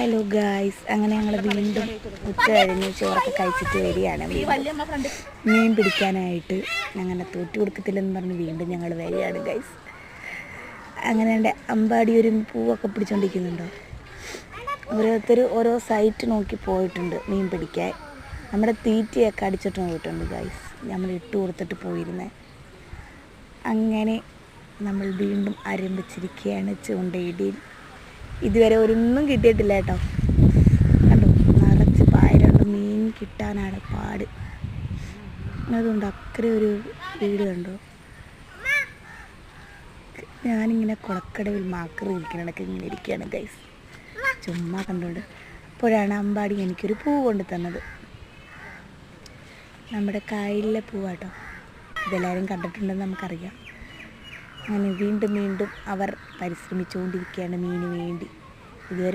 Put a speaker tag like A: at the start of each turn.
A: Hello guys അങ്ങനെ ഞങ്ങൾ വീണ്ടും ഉച്ച കഴിഞ്ഞ് ചോറൊക്കെ കഴിച്ചിട്ട് വരികയാണ്. മീൻ പിടിക്കാനായിട്ട് അങ്ങനെ തോറ്റു കൊടുക്കത്തില്ലെന്ന് പറഞ്ഞ് വീണ്ടും ഞങ്ങൾ വരികയാണ് ഗൈസ് അങ്ങനെ എന്റെ അമ്പാടി ഒരു പൂവൊക്കെ പിടിച്ചോണ്ടിരിക്കുന്നുണ്ടോ? ഓരോരുത്തർ ഓരോ സൈറ്റ് നോക്കി പോയിട്ടുണ്ട് മീൻ പിടിക്കാൻ. നമ്മുടെ തീറ്റയൊക്കെ അടിച്ചിട്ട് പോയിട്ടുണ്ട് ഗൈസ് നമ്മൾ ഇട്ട് കൊടുത്തിട്ട് പോയിരുന്നേ. അങ്ങനെ നമ്മൾ വീണ്ടും ആരംഭിച്ചിരിക്കുകയാണ് ചൂണ്ടയിടിയിൽ. ഇതുവരെ ഒരൊന്നും കിട്ടിയിട്ടില്ല കേട്ടോ. കണ്ടോ? നിറച്ച് പായലുണ്ട്. മീൻ കിട്ടാനാണ് പാട്. അതുകൊണ്ട് അക്കരെ ഒരു വീട് കണ്ടോ. ഞാനിങ്ങനെ കുളക്കടവിൽ മാക്കറി ഇരിക്കണക്ക് ഇങ്ങനെ ഇരിക്കുകയാണ് ഗൈസ് ചുമ്മാ കണ്ടോണ്ട്. അപ്പോഴാണ് അമ്പാടി എനിക്കൊരു പൂ കൊണ്ട് തന്നത്. നമ്മുടെ കായലിലെ പൂവാട്ടോ ഇതെല്ലാവരും കണ്ടിട്ടുണ്ടെന്ന് നമുക്കറിയാം. അങ്ങനെ വീണ്ടും വീണ്ടും അവർ പരിശ്രമിച്ചുകൊണ്ടിരിക്കുകയാണ് മീന് വേണ്ടി. ഇതുവരെ